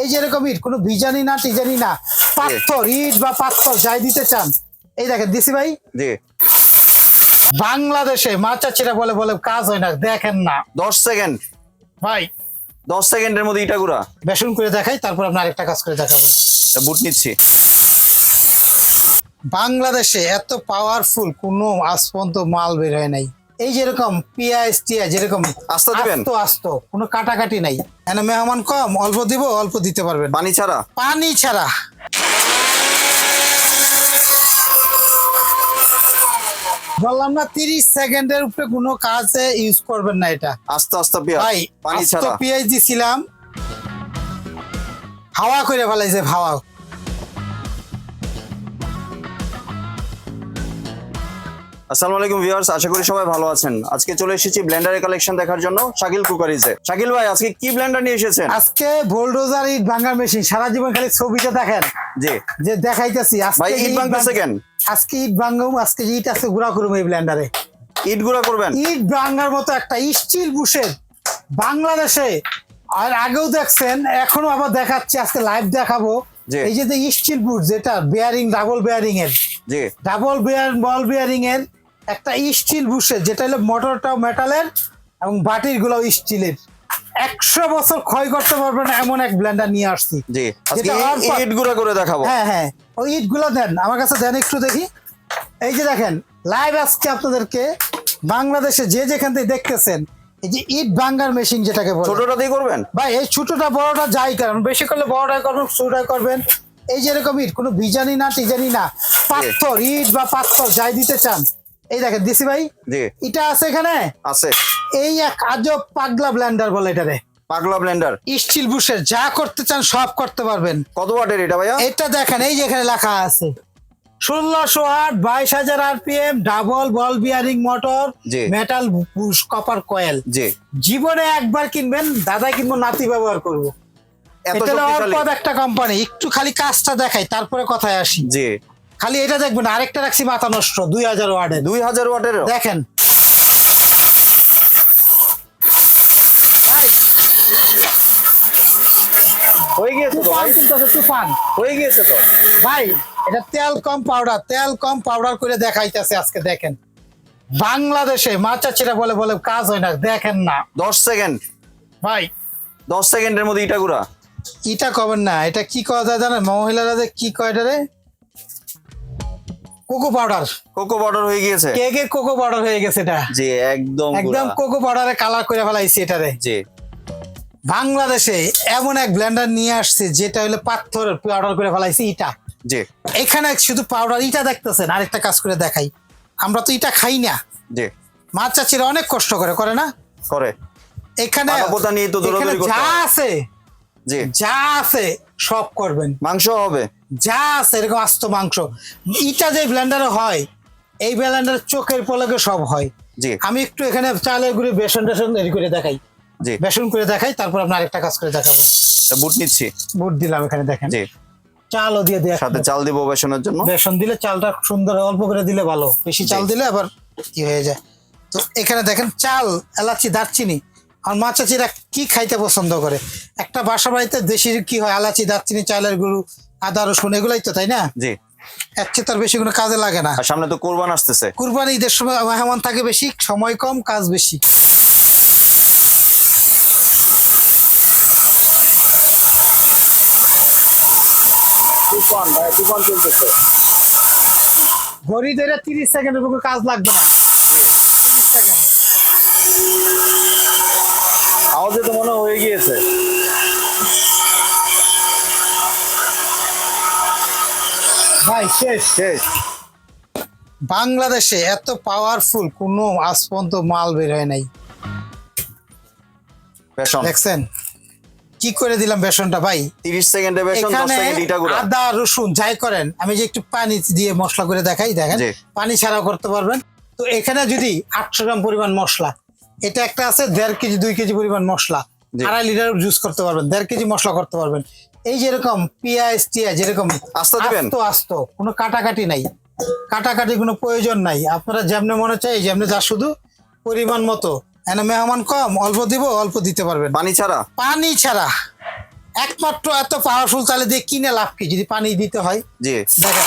এই যে এরকম ইট কোনো বিজানি না টিজানি না পাথর ইট বা পাথর যাই দিতে চান। এই দেখেন দিছি ভাই। জি। বাংলাদেশে মাছ চাচিরা বলে বলে কাজ হয় না দেখেন না। দশ সেকেন্ড। ভাই। দশ সেকেন্ডের মধ্যে ইটাগুড়া বেসন করে দেখাই তারপর আপনি আরেকটা কাজ করে দেখাবো। বুট নিচ্ছি। বাংলাদেশে এত পাওয়ারফুল কোনো আজ পর্যন্ত মাল বের হয় নাই। এই যেরকম পিঁয়াজ টিয়া যেরকম আস্ত দিবেন? আস্ত আস্ত কোনো কাটাকাটি নাই। এনে মেহমান কম অল্প দিব অল্প দিতে পারবেন। পানি ছাড়া? পানি ছাড়া। বললাম না তিরিশ সেকেন্ডের উপরে কোনো কাজে ইউজ করবেন না এটা। আস্তে আস্তে পেঁয়াজ ভাই পানি ছাড়া। পেঁয়াজ দিছিলাম। হাওয়া করে ফেলাইছে হাওয়া। আসসালামু আলাইকুম ভিউয়ার্স আশা করি সবাই ভালো আছেন। আজকে চলে এসেছি ব্লেন্ডারের কালেকশন দেখার জন্য শাকিল কুকারিজে। শাকিল ভাই আজকে কি ব্লেন্ডার নিয়ে এসেছেন? আজকে বোলডোজার ইট ভাঙার মেশিন সারা জীবন খালি ছবিতে দেখেন। জি। যে দেখাইতেছি আজকে ভাই ইট ভাঙতেছে কেন? আজকে ইট ভাঙাম আজকে ইট আছে গুড়া করব এই ব্লেন্ডারে। ইট গুঁড়া করবেন? ইট ভাঙার মতো একটা স্টিল বুশের বাংলাদেশে। আর আগেও দেখছেন এখনও আবার দেখাচ্ছি আজকে লাইভ দেখাবো। এই যে স্টিল বুশ যেটা বেয়ারিং ডাবল বেয়ারিং এর জি। ডাবল বেয়ার বল বেয়ারিং এর একটা স্টিল বুশের যেটা হলো মোটরটাও মেটালের এবং বাটিরগুলো স্টিলের একশো বছর ক্ষয় করতে পারবে না এমন এক ব্লেন্ডার নিয়ে আসছি। ইট গুঁড়া করে দেখাবো। হ্যাঁ হ্যাঁ ওই ইটগুলো দেন আমার কাছে দেন একটু দেখি। এই যে দেখেন লাইভ আজকে আপনাদেরকে বাংলাদেশে যে যেখান থেকে দেখতেছেন এই যে ইট ভাঙ্গার মেশিন যেটাকে বলে। ছোটটা দিয়ে করবেন? ভাই এই ছোটটা বড়টা যাই করেন বেশি করলে বড়টা করবেন ছোটটা করবেন। এই যে এরকম ইট কোনো বিজানি না টিজানি না পাথর ইট বা পাথর যাই দিতে চান। এই দেখেন দিছি ভাই? এটা আছে এখানে? আছে। এই এক আজব পাগলা ব্লেন্ডার বলে এটারে পাগলা ব্লেন্ডার স্টিল বুশের যা করতে চান সব করতে পারবেন। কত ওয়াটের এটা ভাইয়া? এটা দেখেন এই যে এখানে লেখা আছে। ষোলোশো আট বাইশ হাজার RPM double ball bearing motor. Metal copper coil জীবনে একবার কিনবেন দাদা কিনবো নাতি ব্যবহার করব। অল্প একটা কোম্পানি একটু খালি কাজটা দেখাই তারপরে কথায় আসি। খালি এটা দেখবেন আরেকটা রাখছি মাথা নষ্ট দুই হাজার ওয়ার্ডের দুই হাজার ওয়ার্ডের দেখেন হয়ে গিয়েছে তো তুফান চলতেছে তুফান। হয়ে গিয়েছে তো? ভাই এটা তেল কম পাউডার তেল কম পাউডার করে দেখাইতেছে আজকে দেখেন। বাংলাদেশে মাচাচিরা বলে বলে কাজ হয় না দেখেন না। দশ সেকেন্ড। ভাই দশ সেকেন্ডের মধ্যে ইটা গুড়া। এটা কবেন না এটা কি করা যায় জানেন? মহিলারা যে কি কয় রে? কোকো পাউডার কোকো পাউডার হয়ে গিয়েছে? কেকের কোকো পাউডার হয়ে গেছে এটা? জি একদম একদম কোকো পাউডারে কালার করে ফেলাইছি এটারে জি। বাংলাদেশে এমন এক ব্লেন্ডার নিয়ে আসছে যেটা হলো পাথর পাউডার করে ফেলাইছি ইটা। জি। এখানে শুধু পাউডার ইটা দেখতেছেন আরেকটা কাজ করে দেখাই। আমরা তো ইটা খাই না। জি। মাছ চাচিরা অনেক কষ্ট করে করে না? করে। এখানে যা আছে জি। যা আছে সব করবেন। মাংস হবে। যা আছে এরকম আস্ত মাংস। ইটা যে ব্লেন্ডারে হয় এই ব্লেন্ডার চোখের পলকে সব হয়। জি। আমি একটু এখানে চালের গুঁড়ি বেসন টেসন রেডি করে দেখাই। বেসন করে দেখাই তারপর আপনার আরেকটা কাজ করে দেখাবো। বুট নিচ্ছি। বুট দিলাম এখানে দেখেন। জি। চালও দিয়ে দিয়ে। সাথে চাল দিব বেসনের জন্য। বেসন দিলে চালটা সুন্দর অল্প করে দিলে ভালো। বেশি চাল দিলে আবার কি হয়ে যায়। তো এখানে দেখেন চাল এলাচি দারচিনি। আর মা চাচিরা কি খাইতে পছন্দ করে? একটা বাসা বাড়িতে দেশি কি হয়? এলাচি দারচিনি চালের গুঁড়ো আদা রসুন এগুলাই তো তাই না? জি। চেয়ে তার বেশি কোনো কাজে লাগে না। আর সামনে তো কোরবান আসতেছে। কুরবানি ঈদের সময় মেহমান থাকে বেশি সময় কম কাজ বেশি। তুফান ভাই তুফান চলতেছে। ঘড়ি ধরে তিরিশ সেকেন্ডের কোনো কাজ লাগবে না। তিরিশ সেকেন্ড আওয়াজে তো মনে হয়ে গিয়েছে। ভাই শেষ। শেষ। বাংলাদেশে এত পাওয়ারফুল কোনো আজ পর্যন্ত মাল বের হয় নাই। দেখছেন? কি করে দিলাম বেসনটা ভাই? তিরিশ সেকেন্ডে বেসন দশ এখানে সেকেন্ড ইটা গুঁড়া। আদা রসুন যাই করেন আমি যে একটু পানি দিয়ে মশলা করে দেখাই দেখেন। পানি ছাড়াও করতে পারবেন। তো এখানে যদি আটশো গ্রাম পরিমাণ মশলা এটা একটা আছে দেড় কেজি দুই কেজি পরিমাণ মশলা। আড়াই লিটার জুস করতে পারবেন দেড় কেজি মশলা করতে পারবেন। এই যেরকম পেঁয়াজ টিয়াজ যেরকম আস্ত দিবেন? আস্ত আস্ত কোনো কাটাকাটি নাই। কাটাকাটি কোনো প্রয়োজন নাই। আপনারা যেমনে মনে চাই যেমনে যা শুধু পরিমাণ মতো। এনে মেহমান কম অল্প দিব অল্প দিতে পারবেন। পানি ছাড়া? পানি ছাড়া। একমাত্র এত পাওয়ারফুল তাহলে দিয়ে কিনে লাভ কি? যদি পানি দিতে হয়? জি। দেখেন।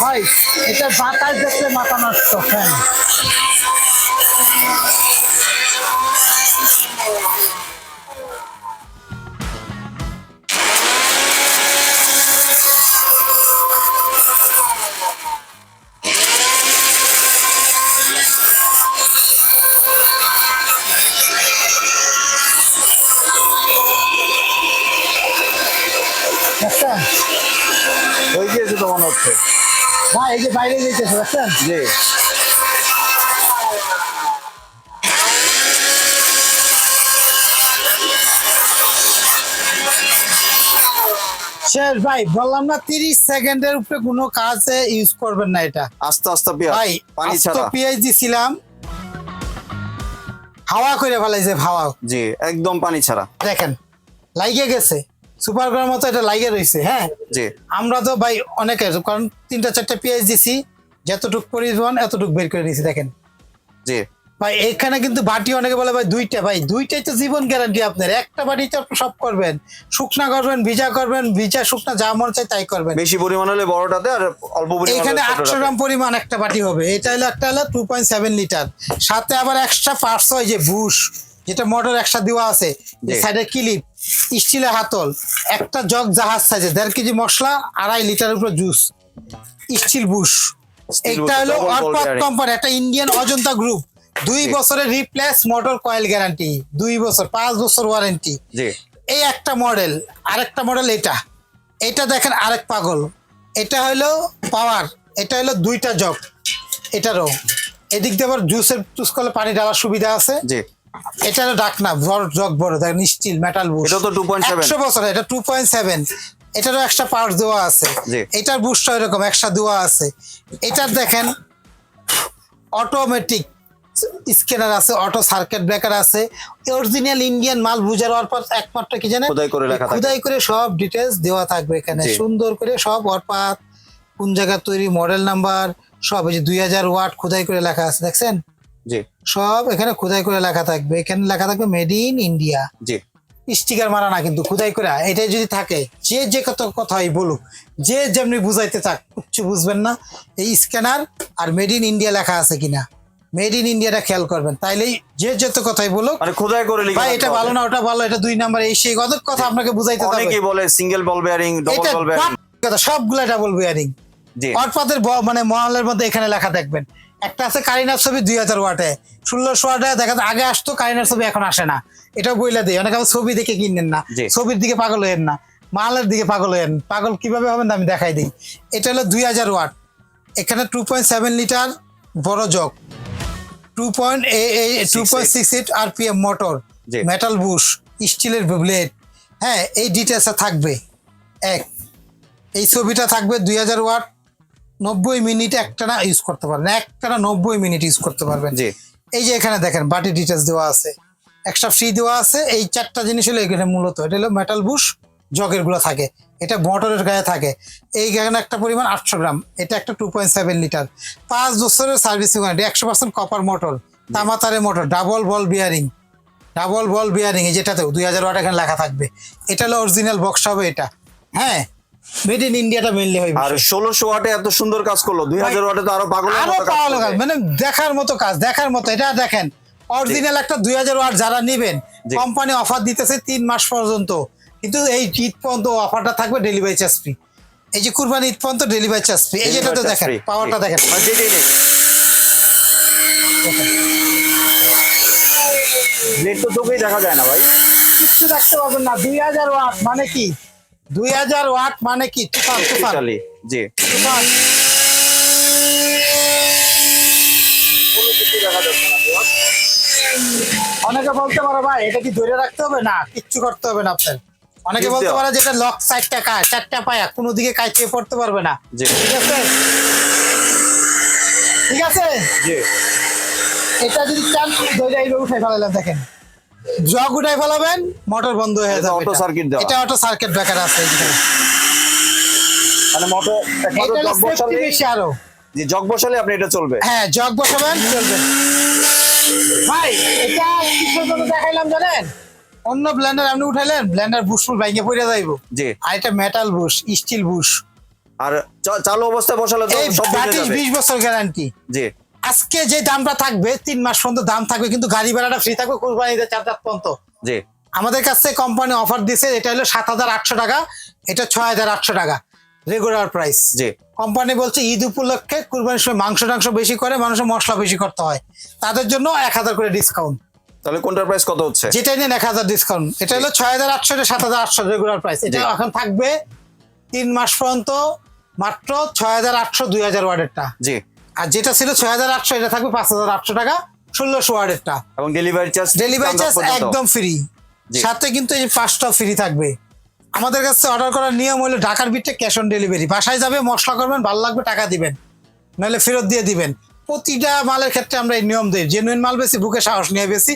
ভাই এটা বাতাস দেখলে মাথা নষ্ট হ্যাঁ। এই যে বাইরে যেতেছে দেখছেন জি। শেষ ভাই বললাম না তিরিশ সেকেন্ডের উপরে কোনো কাজে ইউজ করবেন না এটা। আস্তে আস্তে ভাই পানি আস্ত ছাড়া। পেঁয়াজ দিছিলাম। হাওয়া করে ফেলাইছে হাওয়া। জি একদম পানি ছাড়া। দেখেন লাইগে গেছে। সুপার গ্রাম মতো এটা লাইগে রয়েছে হ্যাঁ? জি। আমরা তো ভাই অনেকের কারণ তিনটা চারটা পেঁয়াজ দিছি যতটুক পরিমাণ এতটুক বের করে দিয়েছি দেখেন। জি। ভাই এখানে কিন্তু বাটি অনেকে বলে ভাই দুইটা ভাই দুইটাই তো জীবন গ্যারান্টি আপনার। একটা বাটিতে আপনি সব করবেন। শুকনা করবেন ভিজা করবেন ভিজা শুকনা যা মন চাই তাই করবেন। বেশি পরিমাণ হলে বড়টাতে আর অল্প পরিমাণ এখানে আটশো গ্রাম পরিমাণ একটা বাটি হবে। এটা হলো একটা হলো টু পয়েন্ট সেভেন লিটার সাথে আবার এক্সট্রা পার্টস হয় যে বুশ যেটা মোটর একসাথে দেওয়া আছে। সাইডে ক্লিপ স্টিলের হাতল একটা জগ জাহাজ সাইজে দেড় কেজি মশলা আড়াই লিটার উপরে জুস স্টিল বুশ এটা হলো অর্পাত কোম্পানি একটা ইন্ডিয়ান অজন্তা গ্রুপ দুই বছরের রিপ্লেস মোটর কয়েল গ্যারান্টি দুই বছর পাঁচ বছর ওয়ারেন্টি এই একটা মডেল আরেকটা মডেল এটা। এটা দেখেন আরেক পাগল। এটা হলো পাওয়ার এটা হলো দুইটা জগ এটারও। এদিক দিয়ে আবার জুসের চুস করলে পানি ঢালার সুবিধা আছে। এটা ডাকনা বড় জগ বড় দেখেন স্টিল মেটাল বুশ এটা তো 2.7 একশো বছর এটা টু পয়েন্ট সেভেন এটারও একটা পাওয়ার দেওয়া আছে। এটার বুশটা এরকম একটা দেওয়া আছে। এটার দেখেন অটোমেটিক স্ক্যানার আছে অটো সার্কিট ব্রেকার আছে। অরিজিনাল ইন্ডিয়ান মাল বুঝার পর একমাত্র কি জানেন? খোদাই করে খোদাই করে সব ডিটেলস দেওয়া থাকবে এখানে। সুন্দর করে সব অরপাত কোন জায়গা তৈরি মডেল নাম্বার সব এই যে দুই হাজার ওয়াট খোদাই করে লেখা আছে দেখছেন? জি। সব এখানে খোদাই করে লেখা থাকবে। এখানে লেখা থাকবে মেড ইন ইন্ডিয়া জি। স্টিকার মারা না কিন্তু খুদাই করে এটাই যদি থাকে যে যে কত কথাই বলুক যে যেমনি বুঝাইতে চাক কিচ্ছু বুঝবেন না। এই স্ক্যানার আর মেড ইন ইন্ডিয়া লেখা আছে কিনা? মেড ইন ইন্ডিয়াটা খেয়াল করবেন। তাইলেই যে যত কথাই বলুক মানে খোদাই করে লিখে ভাই এটা ভালো না ওটা ভালো এটা দুই নাম্বার এই সেই অনেক কথা আপনাকে বুঝাইতে হবে। অনেকেই বলে single ball bearing double ball bearing কথা সবগুলা ডাবল বিয়ারিং জি। অটপাতের মানে মহলের মধ্যে এখানে লেখা দেখবেন। একটা আছে কারিনার ছবি দুই হাজার ওয়াটে। ষোলোশো ওয়াটে দেখা যায় আগে আসতো কারিনার ছবি এখন আসে না। এটাও বইলা দিই অনেক ছবি দেখে কিনেন না। ছবির দিকে পাগল হয়েন না মালের দিকে পাগল হয়েন পাগল কীভাবে হবেন আমি দেখাই দিই। এটা হলো দুই হাজার ওয়াট। এখানে টু পয়েন্ট সেভেন লিটার বড় jug. Two point two point six eight RPM motor. Metal bush স্টিলের ব্লেড হ্যাঁ এই ডিটেলসে থাকবে। এক এই ছবিটা থাকবে দুই হাজার ওয়াট। নব্বই মিনিট একটানা ইউজ করতে পারবেন। একটানা নব্বই মিনিট ইউজ করতে পারবেন। জি। এই যে এখানে দেখেন বাটি ডিটেলস দেওয়া আছে। এক্সট্রা ফ্রি দেওয়া আছে। এই চারটা জিনিস হলো এখানে মূলত এটা হলো মেটাল বুশ জগেরগুলো থাকে। এটা মোটরের গায়ে থাকে। এই এখানে একটা পরিমাণ আটশো গ্রাম। এটা একটা টু পয়েন্ট সেভেন লিটার পাঁচ বছরের সার্ভিসিং ওয়ারেন্টি একশো percent copper motor তামাতারে motor double ball bearing double ball bearing এই যেটাতেও দুই হাজার ওয়াট এখানে লেখা থাকবে। এটা হলো অরিজিনাল বক্স হবে এটা। হ্যাঁ? মেড ইন ইন্ডিয়াটা মেনলি হবে আর ষোলোশো ওয়াটে এত সুন্দর কাজ করল দুই হাজার ওয়াটে তো আরও পাগল আরও কাজ মানে দেখার মতো কাজ দেখার মতো এটা দেখেন অরিজিনাল একটা দুই হাজার ওয়াট যারা নিবেন কোম্পানি অফার দিতেছে তিন মাস পর্যন্ত কিন্তু এই ঈদ পর্যন্ত অফারটা থাকবে ডেলিভারি চার্জ ফ্রি এই যে কুরবানি ঈদ পর্যন্ত ডেলিভারি চার্জ ফ্রি এই যেটা তো দেখেন পাওয়ারটা দেখেন। ব্লেড তো চোখেই দেখা যায় না ভাই। কিচ্ছু দেখতে পাবেন না দুই হাজার ওয়াট মানে কি? দুই হাজার ওয়াট মানে কি? তুফান তুফান। জি। তুফান। অনেকে বলতে পারে ভাই এটা কি ধরে রাখতে হবে? না কিচ্ছু করতে হবে না আপনার। অনেকে বলতে। পারে যেটা লক চারটা কাজ চারটা পায়া কোনো দিকে কাইতে পড়তে পারবে না। জি। ঠিক আছে? ঠিক আছে? জি। এটা যদি চান ধরে উঠে ফেলালেন দেখেন। জগ উঠাই ফেলাবেন মোটর বন্ধ হয়ে যাবে এটা। circuit দেওয়া। এটা অটো সার্কিট ব্রেকার আছে। মানে মোটর একমাত্র জগ বসালে বেশি আরও। জি জগ বসালে আপনি এটা চলবে। হ্যাঁ জগ বসাবেন চলবে। ভাই এটা কিসের জন্য দেখাইলাম জানেন? অন্য ব্লেন্ডার আপনি উঠাইলেন ব্লেন্ডার বুশফুল ভাইকে পড়ে যাইব। জি। আর এটা মেটাল বুশ স্টিল বুশ আর চালু অবস্থায় বসালে তো সব বুঝে ব্যাটিস যাবে। বিশ বছর গ্যারান্টি জি। আজকে যে দামটা থাকবে তিন মাস পর্যন্ত দাম থাকবে কিন্তু গাড়ি ভাড়াটা ফ্রি থাকবে কোরবানিতে চার চার পর্যন্ত? জি। আমাদের কাছে কোম্পানি অফার দিছে এটা হলো সাত হাজার আটশো টাকা এটা ছয় হাজার আটশো টাকা রেগুলার প্রাইস জি। কোম্পানি বলছে ঈদ উপলক্ষে কুরবানির সময় মাংস টাংস বেশি করে মানুষের মশলা বেশি করতে হয়। তাদের জন্য এক হাজার করে ডিসকাউন্ট তাহলে কোনটার প্রাইস কত হচ্ছে? যেটাই নেন এক হাজার ডিসকাউন্ট এটা হলো ছয় হাজার আটশো সাত হাজার আটশো রেগুলার প্রাইস এটা এখন থাকবে তিন মাস পর্যন্ত মাত্র ছয় হাজার আটশো দুই হাজার ওয়ার্ডেরটা। জি। আর যেটা ছিল ছয় হাজার আটশো এটা থাকবে পাঁচ হাজার আটশো টাকা ষোলোশো ওয়ার্ডেরটা। এবং ডেলিভারি চার্জ ডেলিভারি চার্জ একদম ফ্রি। সাথে কিন্তু এই পাঁচটা ফ্রি থাকবে। আমাদের কাছে অর্ডার করার নিয়ম হলো ঢাকার বিটে ক্যাশ অন ডেলিভারি বাসায় যাবে মশলা করবেন ভালো লাগবে টাকা দিবেন। নাহলে ফেরত দিয়ে দিবেন। প্রতিটা মালের ক্ষেত্রে আমরা এই নিয়ম দিই। জেনুইন মাল বেশি বুকে সাহস নিয়ে বেশি।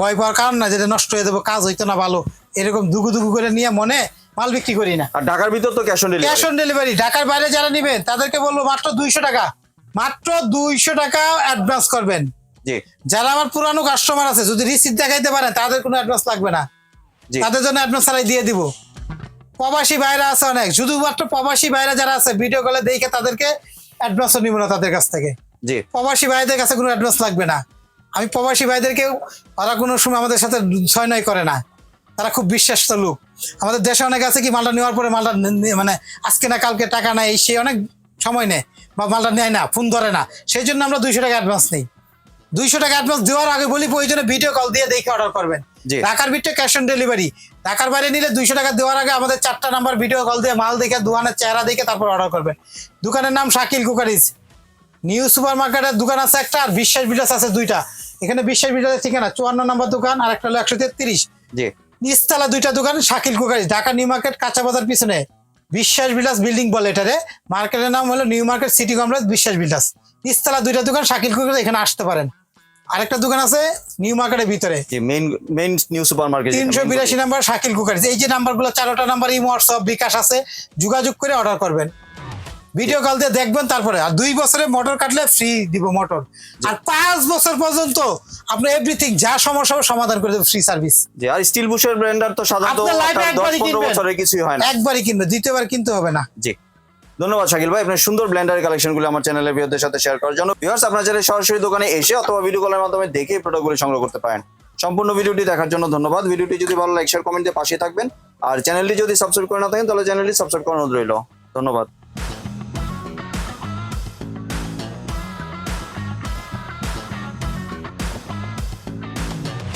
ভয় পাওয়ার কারণ না যেটা নষ্ট হয়ে যাব কাজ হইতো না ভালো। এরকম দুগু দুগু করে নিয়ে মনে মাল বিক্রি করি না। আর ঢাকার ভিতর তো cash on delivery cash on delivery ঢাকার বাইরে যারা নেবেন তাদেরকে বলব মাত্র দুইশো টাকা। মাত্র দুইশো টাকা অ্যাডভান্স করবেন। জি। যারা আমার পুরানো কাস্টমার আছে যদি রিসিপ্ট দেখাইতে পারেন তাদের কোনো অ্যাডভান্স লাগবে না। তাদের জন্য অ্যাডভান্স ছাড়াই দিয়ে দিব। প্রবাসী ভাইরা আছে অনেক শুধুমাত্র প্রবাসী ভাইরা যারা আছে ভিডিও কলে দেখে তাদেরকে অ্যাডভান্সও নিব না তাদের কাছ থেকে। জি। প্রবাসী ভাইদের কাছে কোনো অ্যাডভান্স লাগবে না। আমি প্রবাসী ভাইদেরকে ওরা কোনো সময় আমাদের সাথে ছয় নয় করে না। তারা খুব বিশ্বাস্ত লোক। আমাদের দেশে অনেক আছে কি মালটা নেওয়ার পরে মালটা মানে আজকে না কালকে টাকা নেয় সে অনেক সময় নেয়। বা মালটা নেয় না ফোন ধরে না। সেই জন্য আমরা দুইশো টাকা অ্যাডভান্স নেই। দুইশো টাকা অ্যাডভান্স দেওয়ার আগে বলি প্রয়োজনে ভিডিও কল দিয়ে দেখে অর্ডার করবেন। ঢাকার ভিতরে ক্যাশ অন ডেলিভারি ঢাকার বাইরে নিলে দুইশো টাকা দেওয়ার আগে আমাদের চারটা নাম্বার ভিডিও কল দিয়ে মাল দেখে দোকানের চেহারা দেখে তারপর অর্ডার করবেন। দোকানের নাম শাকিল কুকারিজ। নিউ সুপার মার্কেটের দোকান আছে একটা আর বিশ্বাস বিলাস আছে দুইটা। এখানে বিশ্বাস বিলাসের ঠিকানা চুয়ান্ন নম্বর দোকান আর একটা হলো একশো তেত্রিশ। জি। নিচতলা দুইটা দোকান Shakil cookeries Dhaka new market কাঁচা বাজার পিছনে। বিশ্বাস বিলাস বিল্ডিং বলে এটারে। মার্কেটের নাম হলো নিউ মার্কেট সিটি কমপ্লেক্স বিশ্বাস বিলাস নিচতলা দুইটা দোকান শাকিল কুকুর এখানে আসতে পারেন। আরেকটা দোকান আছে নিউ মার্কেটের ভিতরে। যে main main new super market তিনশো বিরাশি নাম্বার শাকিল কুকার। এই যে নাম্বারগুলো চারোটা নাম্বার ইমো হোয়াটসঅ্যাপ বিকাশ আছে যোগাযোগ করে অর্ডার করবেন। ভিডিও কল দিয়ে দেখবেন তারপরে। আর দুই বছরে মোটর কাটলে ফ্রি দিব মোটর। আর পাঁচ বছর পর্যন্ত আপনি এভরিথিং যা সমস্যা সমাধান করে দেবো ফ্রি সার্ভিস জি আর স্টিল বুশের ব্র্যান্ডার তো সাধারণত দশ পনেরো বছরের কিছুই হয় না। একবারই কিনবে দ্বিতীয়বার কিনতে হবে না। জি। ধন্যবাদ শাকিল ভাই আপনার সুন্দর ব্লেন্ডার কালেকশনগুলো আমার চ্যানেলের ভিউদের সাথে শেয়ার করার জন্য। ভিউয়ার্স আপনার চাইলে সরাসরি দোকানে এসে অথবা ভিডিও কলের মাধ্যমে দেখে প্রোডাক্টগুলো সংগ্রহ করতে পারেন। সম্পূর্ণ ভিডিওটি দেখার জন্য ধন্যবাদ। ভিডিওটি যদি ভালো লাইক শেয়ার কমেন্ট দিয়ে পাশে থাকবেন। আর চ্যানেলটি যদি সাবস্ক্রাইব করে না থাকেন তাহলে চ্যানেলটি সাবস্ক্রাইব করানো রইল। ধন্যবাদ।